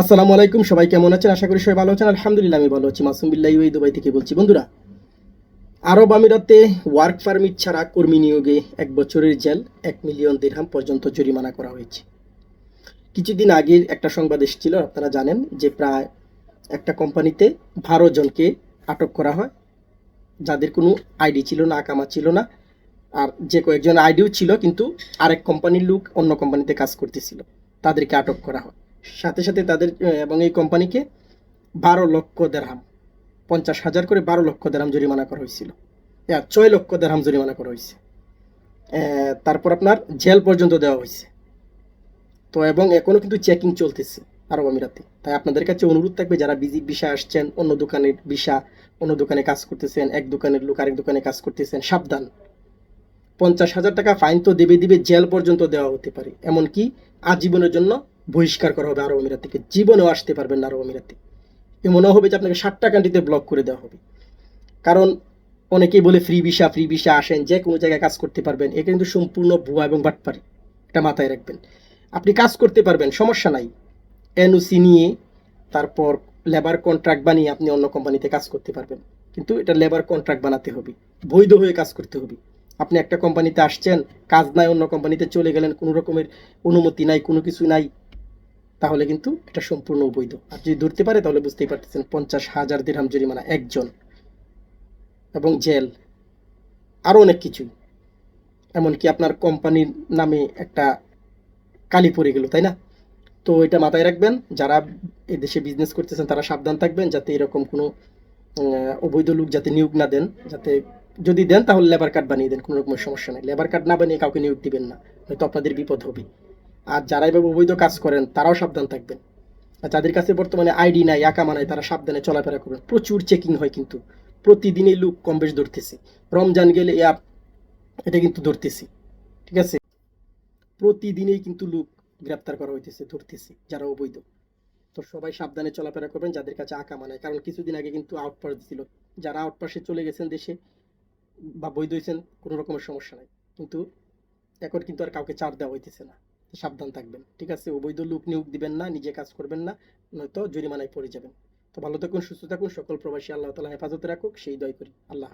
আসসালামু আলাইকুম, সবাই কেমন আছেন? আশা করি সবাই ভালো আছেন। আলহামদুলিল্লাহ, আমি ভালো আছি। মাসুম বিল্লাহ ওই দুবাই থেকে বলছি। বন্ধুরা, আরব আমিরাতে ওয়ার্ক পারমিট ছাড়া কর্মী নিয়োগে এক বছরের জেল, এক মিলিয়ন দেড়হাম পর্যন্ত জরিমানা করা হয়েছে। কিছুদিন আগের একটা সংবাদ এসেছিল, আপনারা জানেন, যে প্রায় একটা কোম্পানিতে বারো জনকে আটক করা হয়। যাদের কোনো আইডি ছিল না, আকামা ছিল না, আর যে কয়েকজন আইডিও ছিল, কিন্তু আরেক কোম্পানির লোক অন্য কোম্পানিতে কাজ করতেছিল, তাদেরকে আটক করা হয়। সাথে সাথে তাদের এবং এই কোম্পানিকে বারো লক্ষ দেড়হাম পঞ্চাশ হাজার করে বারো লক্ষ দেড়হাম জরিমানা করা হয়েছিল। ইয়া, ছয় লক্ষ দেড়হাম জরিমানা করা হয়েছে। তারপর আপনার জেল পর্যন্ত দেওয়া হয়েছে। তো এবং এখনও কিন্তু চেকিং চলতেছে আরব আমিরাতে। তাই আপনাদের কাছে অনুরোধ থাকবে যারা বিজি বিষা আসছেন অন্য দোকানের বিষা অন্য দোকানে কাজ করতেছেন এক দোকানের লোক আরেক দোকানে কাজ করতেছেন সাবধান। পঞ্চাশ হাজার টাকা ফাইন তো দেবে দিবে জেল পর্যন্ত দেওয়া হতে পারে। এমনকি আজীবনের জন্য বহিষ্কার করা হবে আরব আমিরাত থেকে। জীবনেও আসতে পারবেন না আরব আমিরাতে এমনও হবে যে আপনাকে ষাটটা কান্ট্রিতে ব্লক করে দেওয়া হবে। কারণ অনেকেই বলে ফ্রি ভিসা ফ্রি ভিসা আসেন, যে কোনো জায়গায় কাজ করতে পারবেন। এটা কিন্তু সম্পূর্ণ ভুয়া এবং বাটপারি। এটা মাথায় রাখবেন। আপনি কাজ করতে পারবেন, সমস্যা নাই। এনওসি নিয়ে তারপর লেবার কন্ট্রাক্ট বানিয়ে আপনি অন্য কোম্পানিতে কাজ করতে পারবেন। কিন্তু এটা লেবার কন্ট্রাক্ট বানাতে হবে। বৈধ হয়ে কাজ করতে হবে। আপনি একটা কোম্পানিতে আসছেন, কাজ নাই, অন্য কোম্পানিতে চলে গেলেন, কোনো রকমের অনুমতি নাই, কোনো কিছু নাই। তাহলে কিন্তু এটা সম্পূর্ণ অবৈধ। আর যদি ধরতে পারে, তাহলে বুঝতেই পারতেছেন, পঞ্চাশ হাজার দিরহাম জরিমানা একজন এবং জেল আরও অনেক কিছুই। এমনকি আপনার কোম্পানির নামে একটা কালি পড়ে গেল, তাই না? তো এটা মাথায় রাখবেন, যারা এই দেশে বিজনেস করতেছেন, তারা সাবধান থাকবেন, যাতে এরকম কোনো অবৈধ লোক যাতে নিয়োগ না দেন, যাতে যদি দেন, তাহলে লেবার কার্ড বানিয়ে দেন, কোনো রকমের সমস্যা নেই। লেবার কার্ড না বানিয়ে কাউকে নিয়োগ দিবেন না, হয়তো আপনাদের বিপদ হবে আর যারা এভাবে অবৈধ কাজ করেন, তারাও সাবধান থাকবেন। আর যাদের কাছে বর্তমানে আইডি নাই আকামা নাই তারা সাবধানে চলাফেরা করবেন। প্রচুর চেকিং হয় কিন্তু। প্রতিদিনই লোক কম বেশ ধরতেছে। রমজান গেলে আপ- এটা কিন্তু ধরতেছি। ঠিক আছে? প্রতিদিনই কিন্তু লোক গ্রেপ্তার করা হইতেছে, ধরতেছে, যারা অবৈধ। তো সবাই সাবধানে চলাফেরা করবেন, যাদের কাছে আঁকা মানায়। কারণ কিছুদিন আগে কিন্তু আউটপাস ছিল যারা আউটপাসে চলে গেছেন দেশে বা বৈধ হয়েছেন কোনো রকমের সমস্যা নাই। কিন্তু এখন কিন্তু আর কাউকে চার দেওয়া হইতেছে না। সাবধান থাকবেন। ঠিক আছে? অবৈধ লোক নিয়োগ দিবেন না, নিজে কাজ করবেন না, নয়তো জরিমানায় পড়ে যাবেন। তো ভালো থাকুন, সুস্থ থাকুন, সকল প্রবাসী আল্লাহ তালা হেফাজতে রাখুক, সেই দয় করি। আল্লাহ।